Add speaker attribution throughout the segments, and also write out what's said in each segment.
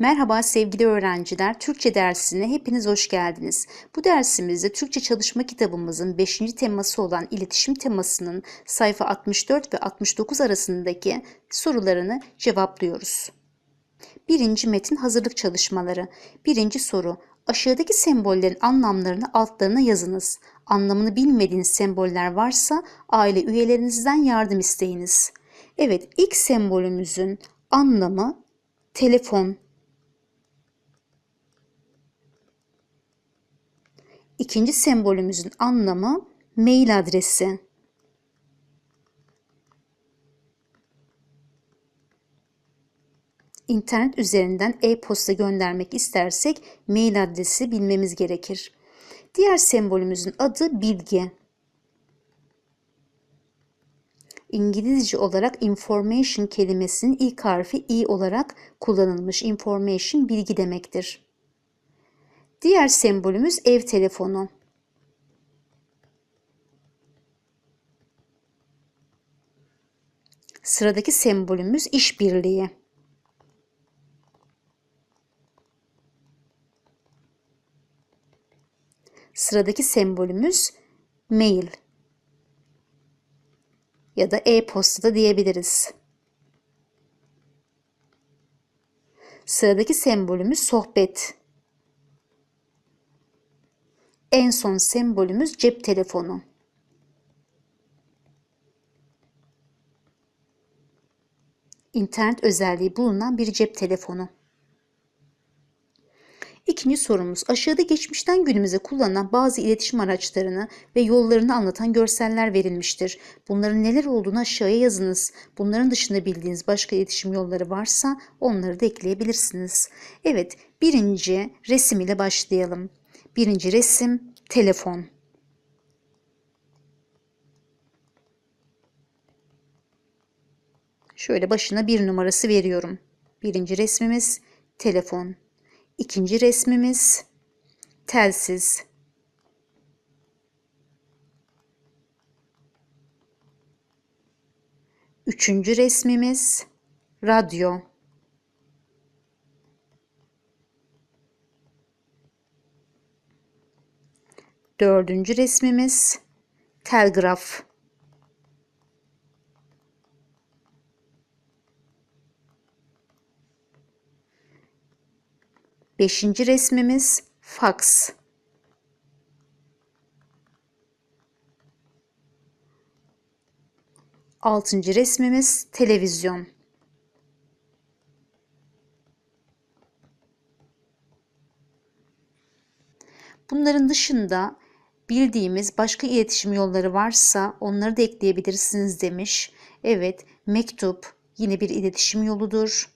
Speaker 1: Merhaba sevgili öğrenciler. Türkçe dersine hepiniz hoş geldiniz. Bu dersimizde Türkçe çalışma kitabımızın 5. teması olan iletişim temasının sayfa 64 ve 69 arasındaki sorularını cevaplıyoruz. Birinci metin hazırlık çalışmaları. Birinci soru. Aşağıdaki sembollerin anlamlarını altlarına yazınız. Anlamını bilmediğiniz semboller varsa aile üyelerinizden yardım isteyiniz. Evet, ilk sembolümüzün anlamı telefon. İkinci sembolümüzün anlamı mail adresi. İnternet üzerinden e-posta göndermek istersek mail adresi bilmemiz gerekir. Diğer sembolümüzün adı bilgi. İngilizce olarak information kelimesinin ilk harfi i olarak kullanılmış. Information bilgi demektir. Diğer sembolümüz ev telefonu. Sıradaki sembolümüz işbirliği. Sıradaki sembolümüz mail ya da e-posta da diyebiliriz. Sıradaki sembolümüz sohbet. En son sembolümüz cep telefonu. İnternet özelliği bulunan bir cep telefonu. İkinci sorumuz aşağıda geçmişten günümüze kullanılan bazı iletişim araçlarını ve yollarını anlatan görseller verilmiştir. Bunların neler olduğunu aşağıya yazınız. Bunların dışında bildiğiniz başka iletişim yolları varsa onları da ekleyebilirsiniz. Evet birinci resim ile başlayalım. Birinci resim telefon. Şöyle başına bir numarası veriyorum. Birinci resmimiz telefon. İkinci resmimiz telsiz. Üçüncü resmimiz radyo. Dördüncü resmimiz telgraf. Beşinci resmimiz faks. Altıncı resmimiz televizyon. Bunların dışında bildiğimiz başka iletişim yolları varsa onları da ekleyebilirsiniz demiş. Evet, mektup yine bir iletişim yoludur.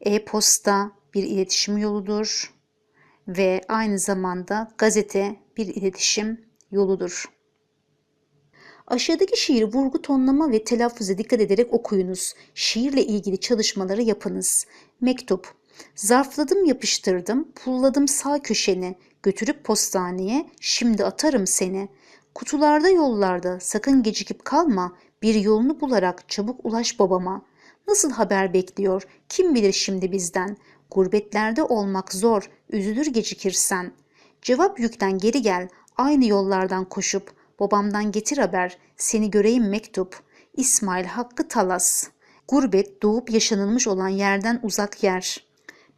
Speaker 1: E-posta bir iletişim yoludur ve aynı zamanda gazete bir iletişim yoludur. Aşağıdaki şiiri vurgu, tonlama ve telaffuza dikkat ederek okuyunuz. Şiirle ilgili çalışmaları yapınız. Mektup. Zarfladım yapıştırdım, pulladım sağ köşeni, götürüp postaneye, şimdi atarım seni. Kutularda yollarda sakın gecikip kalma, bir yolunu bularak çabuk ulaş babama. Nasıl haber bekliyor, kim bilir şimdi bizden. Gurbetlerde olmak zor, üzülür gecikirsen. Cevap yükten geri gel, aynı yollardan koşup, babamdan getir haber, seni göreyim mektup. İsmail Hakkı Talas. Gurbet doğup yaşanılmış olan yerden uzak yer.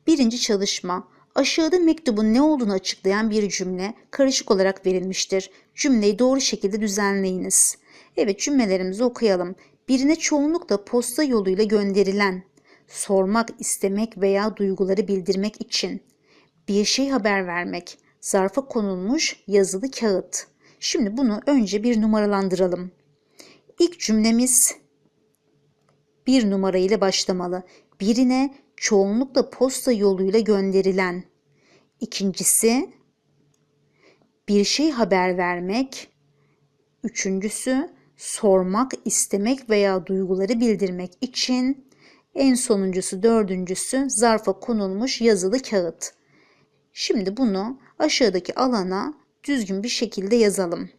Speaker 1: Birinci çalışma. Aşağıda mektubun ne olduğunu açıklayan bir cümle karışık olarak verilmiştir. Cümleyi doğru şekilde düzenleyiniz. Evet cümlelerimizi okuyalım. Birine çoğunlukla posta yoluyla gönderilen, sormak, istemek veya duyguları bildirmek için, bir şey haber vermek, zarfa konulmuş yazılı kağıt. Şimdi bunu önce bir numaralandıralım. İlk cümlemiz bir numara ile başlamalı. Birine çoğunlukla posta yoluyla gönderilen. İkincisi bir şey haber vermek. Üçüncüsü sormak, istemek veya duyguları bildirmek için. En sonuncusu dördüncüsü zarfa konulmuş yazılı kağıt. Şimdi bunu aşağıdaki alana düzgün bir şekilde yazalım.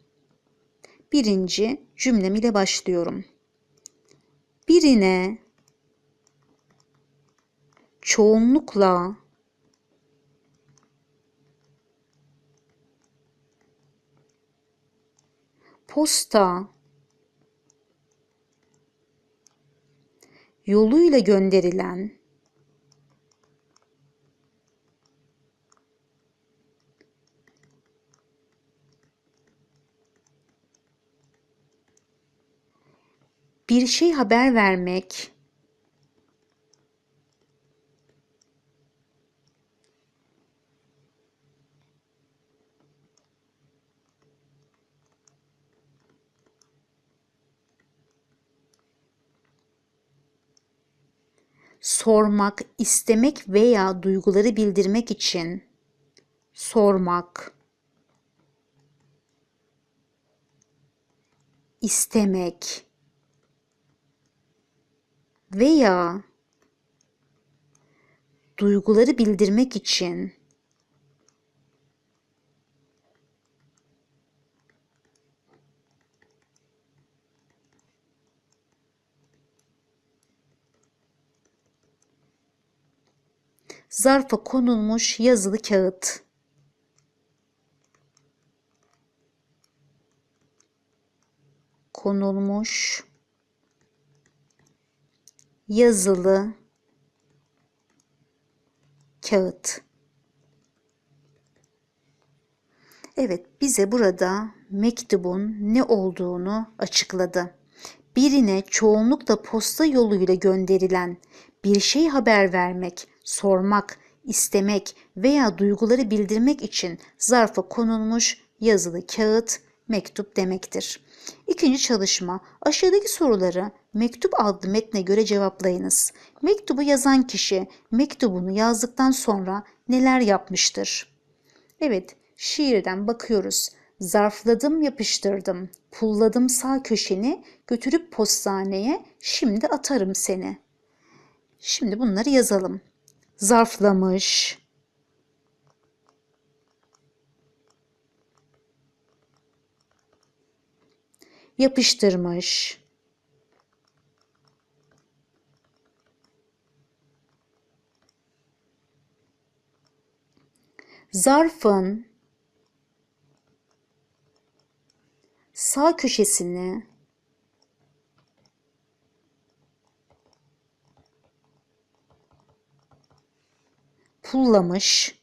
Speaker 1: Birinci cümlem ile başlıyorum. Birine çoğunlukla posta yoluyla gönderilen bir şey haber vermek sormak, istemek veya duyguları bildirmek için sormak, istemek veya duyguları bildirmek için zarfa konulmuş yazılı kağıt. konulmuş yazılı kağıt. Evet, bize burada mektubun ne olduğunu açıkladı. Birine çoğunlukla posta yoluyla gönderilen bir şey haber vermek, sormak, istemek veya duyguları bildirmek için zarfa konulmuş yazılı kağıt, mektup demektir. İkinci çalışma. Aşağıdaki soruları mektup adlı metne göre cevaplayınız. Mektubu yazan kişi mektubunu yazdıktan sonra neler yapmıştır? Evet, şiirden bakıyoruz. Zarfladım, yapıştırdım. Pulladım sağ köşeni, götürüp postaneye, şimdi atarım seni. Şimdi bunları yazalım. Zarflamış, yapıştırmış. Zarfın sağ köşesini pullamış.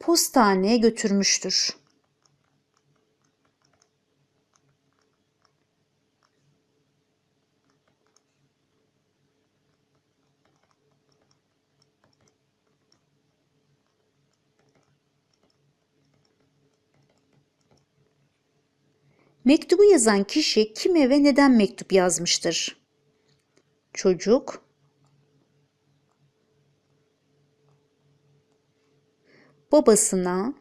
Speaker 1: postaneye götürmüştür. Mektubu yazan kişi kime ve neden mektup yazmıştır? Çocuk babasına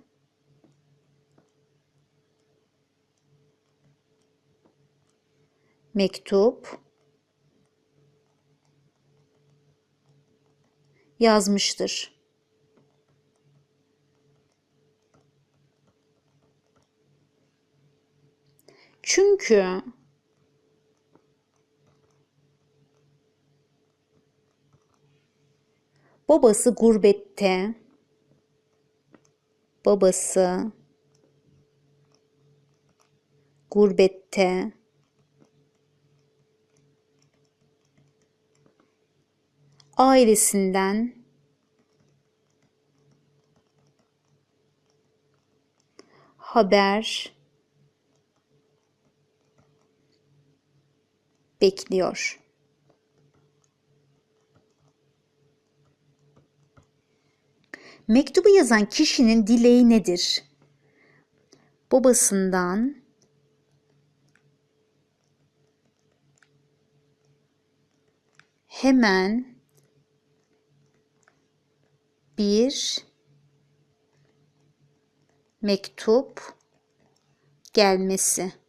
Speaker 1: mektup yazmıştır. Çünkü babası gurbette. Babası gurbette. Ailesinden haber bekliyor. Mektubu yazan kişinin dileği nedir? Babasından hemen bir mektup gelmesi.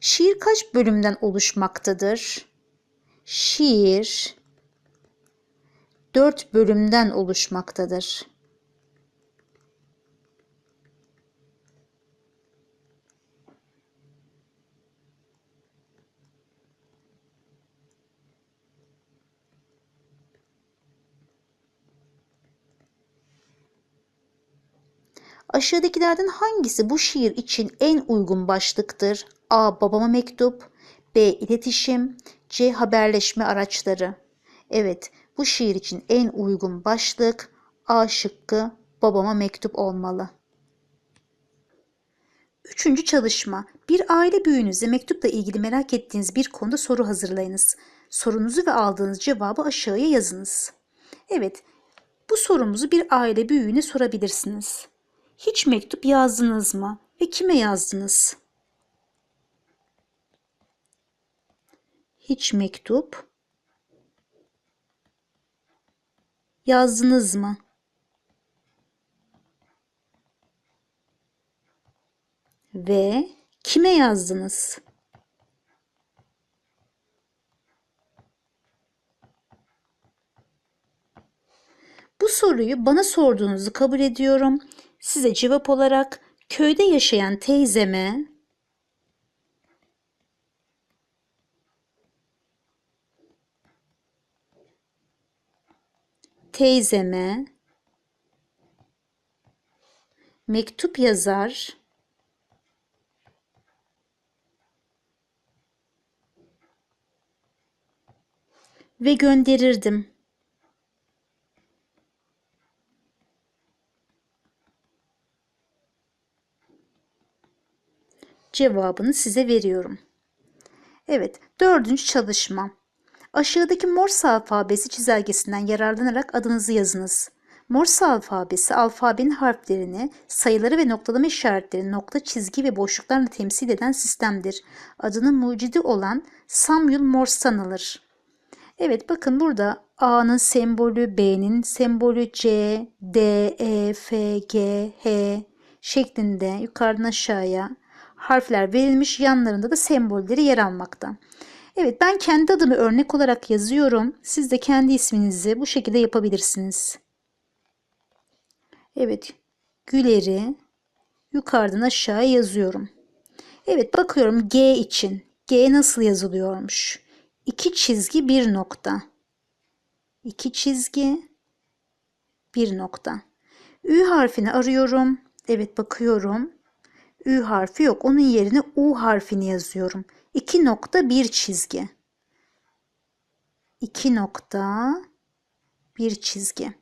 Speaker 1: Şiir kaç bölümden oluşmaktadır? Şiir 4 bölümden oluşmaktadır. Aşağıdakilerden hangisi bu şiir için en uygun başlıktır? A. Babama mektup B. İletişim C. Haberleşme araçları Evet, bu şiir için en uygun başlık A şıkkı babama mektup olmalı. Üçüncü çalışma. Bir aile büyüğünüze mektupla ilgili merak ettiğiniz bir konuda soru hazırlayınız. Sorunuzu ve aldığınız cevabı aşağıya yazınız. Evet, bu sorumuzu bir aile büyüğüne sorabilirsiniz. Hiç mektup yazdınız mı ve kime yazdınız? Hiç mektup yazdınız mı? Ve kime yazdınız? Bu soruyu bana sorduğunuzu kabul ediyorum. Size cevap olarak köyde yaşayan teyzeme teyzeme mektup yazar ve gönderirdim. Cevabını size veriyorum. Evet, dördüncü çalışma. Aşağıdaki Morse alfabesi çizelgesinden yararlanarak adınızı yazınız. Morse alfabesi alfabenin harflerini, sayıları ve noktalama işaretlerini nokta, çizgi ve boşluklarla temsil eden sistemdir. Adının mucidi olan Samuel Morse'tan alır. Evet bakın burada A'nın sembolü, B'nin sembolü C, D, E, F, G, H şeklinde yukarıdan aşağıya harfler verilmiş. Yanlarında da sembolleri yer almakta. Evet ben kendi adımı örnek olarak yazıyorum. Siz de kendi isminizi bu şekilde yapabilirsiniz. Evet Güler'i yukarıdan aşağıya yazıyorum. Evet bakıyorum G için. G nasıl yazılıyormuş? İki çizgi bir nokta. İki çizgi bir nokta. Ü harfini arıyorum. Evet bakıyorum. Ü harfi yok. Onun yerine U harfini yazıyorum. 2 nokta bir çizgi. 2 nokta bir çizgi.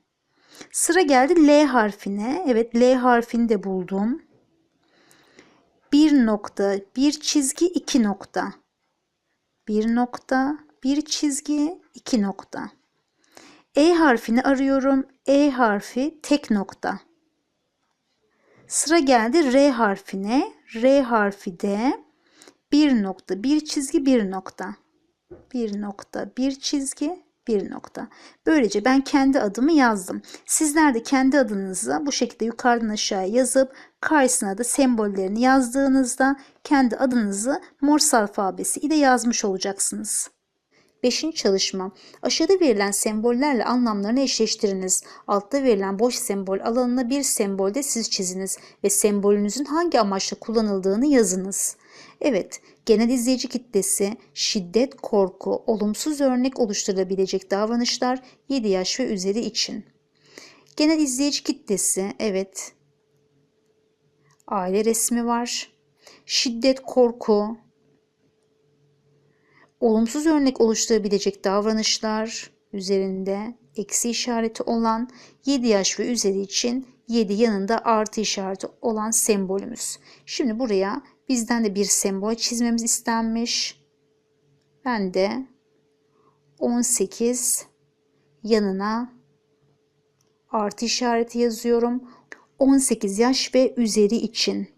Speaker 1: Sıra geldi L harfine. Evet L harfini de buldum. 1 nokta bir çizgi 2 nokta. 1 nokta bir çizgi 2 nokta. E harfini arıyorum. E harfi tek nokta. Sıra geldi R harfine. R harfi de bir nokta, bir çizgi, bir nokta. Bir nokta, bir çizgi, bir nokta. Böylece ben kendi adımı yazdım. Sizler de kendi adınızı bu şekilde yukarıdan aşağıya yazıp karşısına da sembollerini yazdığınızda kendi adınızı Morse alfabesi ile yazmış olacaksınız. Beşinci çalışma. Aşağıda verilen sembollerle anlamlarını eşleştiriniz. Altta verilen boş sembol alanına bir sembolde siz çiziniz ve sembolünüzün hangi amaçla kullanıldığını yazınız. Evet, genel izleyici kitlesi, şiddet, korku, olumsuz örnek oluşturabilecek davranışlar 7 yaş ve üzeri için. Genel izleyici kitlesi, evet, aile resmi var. Şiddet, korku, olumsuz örnek oluşturabilecek davranışlar üzerinde eksi işareti olan 7 yaş ve üzeri için 7 yanında artı işareti olan sembolümüz. Şimdi buraya bizden de bir sembol çizmemiz istenmiş. Ben de 18 yanına artı işareti yazıyorum. 18 yaş ve üzeri için.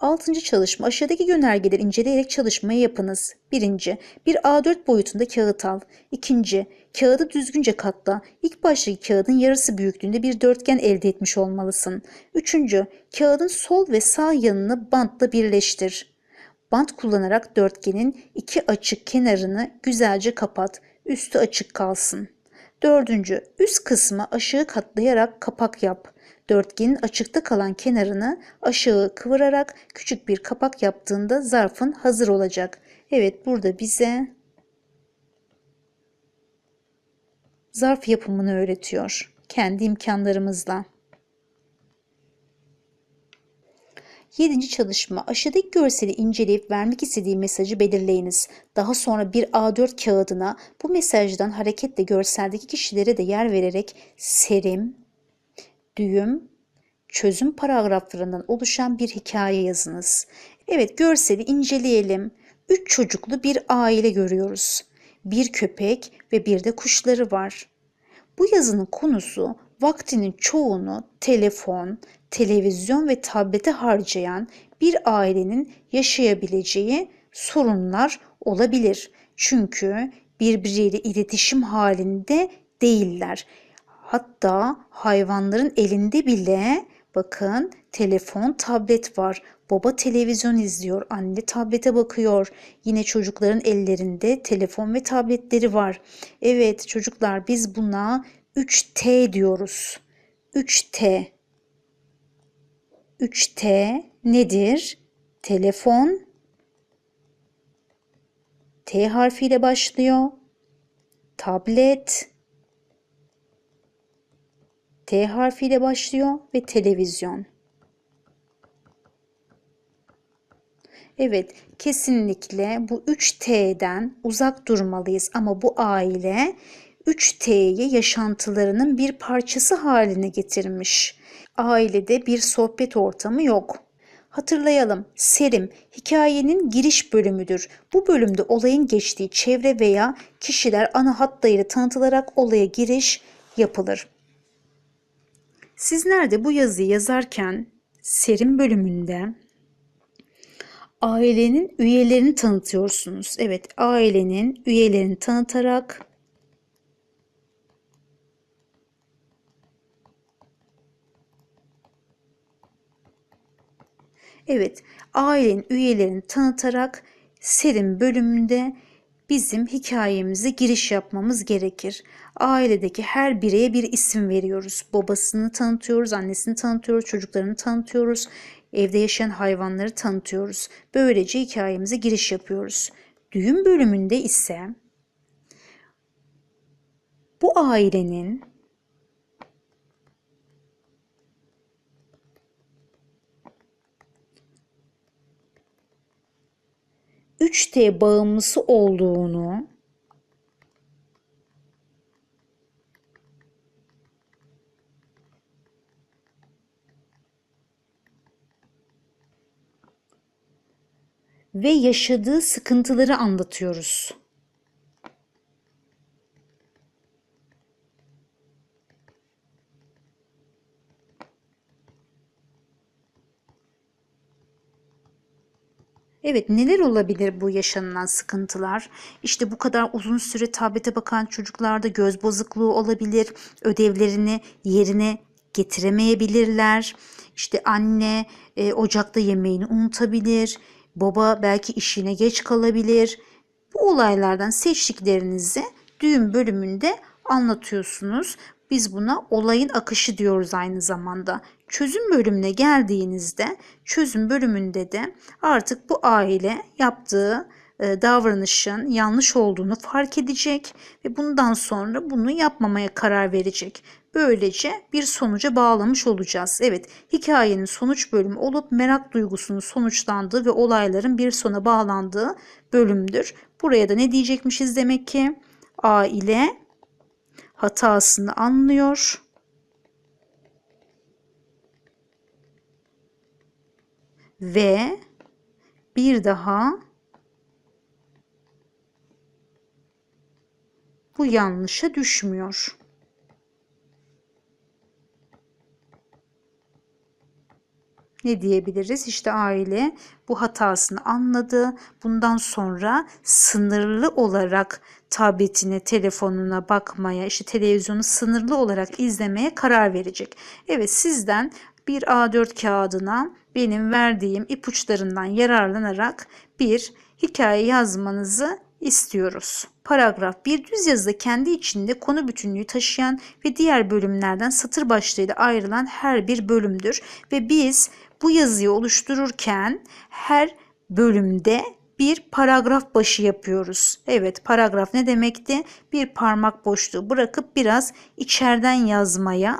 Speaker 1: Altıncı çalışma aşağıdaki yönergeleri inceleyerek çalışmayı yapınız. Birinci, bir A4 boyutunda kağıt al. İkinci, kağıdı düzgünce katla. İlk baştaki kağıdın yarısı büyüklüğünde bir dörtgen elde etmiş olmalısın. Üçüncü, kağıdın sol ve sağ yanını bantla birleştir. Bant kullanarak dörtgenin iki açık kenarını güzelce kapat. Üstü açık kalsın. Dördüncü, üst kısmı aşağı katlayarak kapak yap. Dörtgenin açıkta kalan kenarını aşağı kıvırarak küçük bir kapak yaptığında zarfın hazır olacak. Evet burada bize zarf yapımını öğretiyor kendi imkanlarımızla. Yedinci çalışma aşağıdaki görseli inceleyip vermek istediği mesajı belirleyiniz. Daha sonra bir A4 kağıdına bu mesajdan hareketle görseldeki kişilere de yer vererek serim, düğüm, çözüm paragraflarından oluşan bir hikaye yazınız. Evet görseli inceleyelim. Üç çocuklu bir aile görüyoruz. Bir köpek ve bir de kuşları var. Bu yazının konusu vaktinin çoğunu telefon, televizyon ve tablete harcayan bir ailenin yaşayabileceği sorunlar olabilir. Çünkü birbiriyle iletişim halinde değiller. Hatta hayvanların elinde bile bakın telefon, tablet var. Baba televizyon izliyor, anne tablete bakıyor. Yine çocukların ellerinde telefon ve tabletleri var. Evet çocuklar biz buna 3T diyoruz. 3T. 3T nedir? Telefon T harfiyle başlıyor. Tablet T harfiyle başlıyor ve televizyon. Evet, kesinlikle bu 3T'den uzak durmalıyız ama bu aile 3T'yi yaşantılarının bir parçası haline getirmiş. Ailede bir sohbet ortamı yok. Hatırlayalım, serim hikayenin giriş bölümüdür. Bu bölümde olayın geçtiği çevre veya kişiler ana hatlarıyla tanıtılarak olaya giriş yapılır. Sizler de bu yazıyı yazarken serim bölümünde ailenin üyelerini tanıtıyorsunuz. Evet, ailenin üyelerini tanıtarak Evet, ailenin üyelerini tanıtarak serim bölümünde bizim hikayemize giriş yapmamız gerekir. Ailedeki her bireye bir isim veriyoruz. Babasını tanıtıyoruz, annesini tanıtıyoruz, çocuklarını tanıtıyoruz, evde yaşayan hayvanları tanıtıyoruz. Böylece hikayemize giriş yapıyoruz. Düğün bölümünde ise bu ailenin 3T bağımlısı olduğunu ve yaşadığı sıkıntıları anlatıyoruz. Evet neler olabilir bu yaşanılan sıkıntılar? İşte bu kadar uzun süre tablete bakan çocuklarda göz bozukluğu olabilir. Ödevlerini yerine getiremeyebilirler. İşte anne e, ocakta yemeğini unutabilir. Baba belki işine geç kalabilir. Bu olaylardan seçtiklerinizi düğün bölümünde anlatıyorsunuz. Biz buna olayın akışı diyoruz aynı zamanda. Çözüm bölümüne geldiğinizde çözüm bölümünde de artık bu aile yaptığı e, davranışın yanlış olduğunu fark edecek ve bundan sonra bunu yapmamaya karar verecek. Böylece bir sonuca bağlamış olacağız. Evet, hikayenin sonuç bölümü olup merak duygusunun sonuçlandığı ve olayların bir sona bağlandığı bölümdür. Buraya da ne diyecekmişiz demek ki? Aile hatasını anlıyor ve bir daha bu yanlışa düşmüyor. Ne diyebiliriz? İşte aile bu hatasını anladı. Bundan sonra sınırlı olarak tabletine, telefonuna bakmaya, işte televizyonu sınırlı olarak izlemeye karar verecek. Evet sizden bir A4 kağıdına benim verdiğim ipuçlarından yararlanarak bir hikaye yazmanızı istiyoruz. Paragraf bir düz yazıda kendi içinde konu bütünlüğü taşıyan ve diğer bölümlerden satır başlığıyla ayrılan her bir bölümdür ve biz bu yazıyı oluştururken her bölümde bir paragraf başı yapıyoruz. Evet paragraf ne demekti? Bir parmak boşluğu bırakıp biraz içeriden yazmaya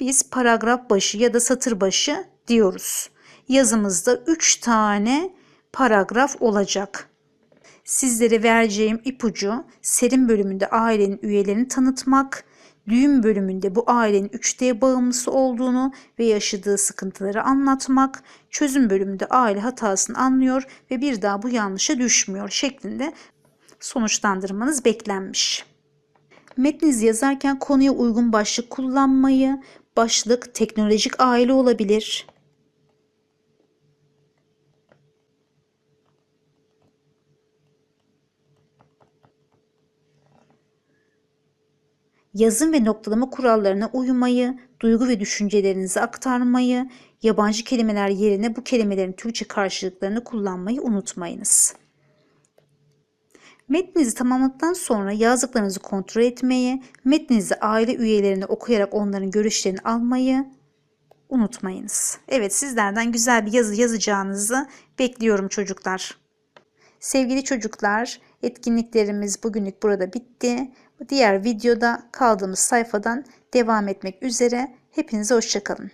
Speaker 1: biz paragraf başı ya da satır başı diyoruz. Yazımızda 3 tane paragraf olacak. Sizlere vereceğim ipucu serin bölümünde ailenin üyelerini tanıtmak, düğün bölümünde bu ailenin 3D bağımlısı olduğunu ve yaşadığı sıkıntıları anlatmak, çözüm bölümünde aile hatasını anlıyor ve bir daha bu yanlışa düşmüyor şeklinde sonuçlandırmanız beklenmiş. Metninizi yazarken konuya uygun başlık kullanmayı, başlık teknolojik aile olabilir, yazım ve noktalama kurallarına uymayı, duygu ve düşüncelerinizi aktarmayı, yabancı kelimeler yerine bu kelimelerin Türkçe karşılıklarını kullanmayı unutmayınız. Metninizi tamamladıktan sonra yazdıklarınızı kontrol etmeyi, metninizi aile üyelerine okuyarak onların görüşlerini almayı unutmayınız. Evet sizlerden güzel bir yazı yazacağınızı bekliyorum çocuklar. Sevgili çocuklar, etkinliklerimiz bugünlük burada bitti. Diğer videoda kaldığımız sayfadan devam etmek üzere. Hepinize hoşçakalın.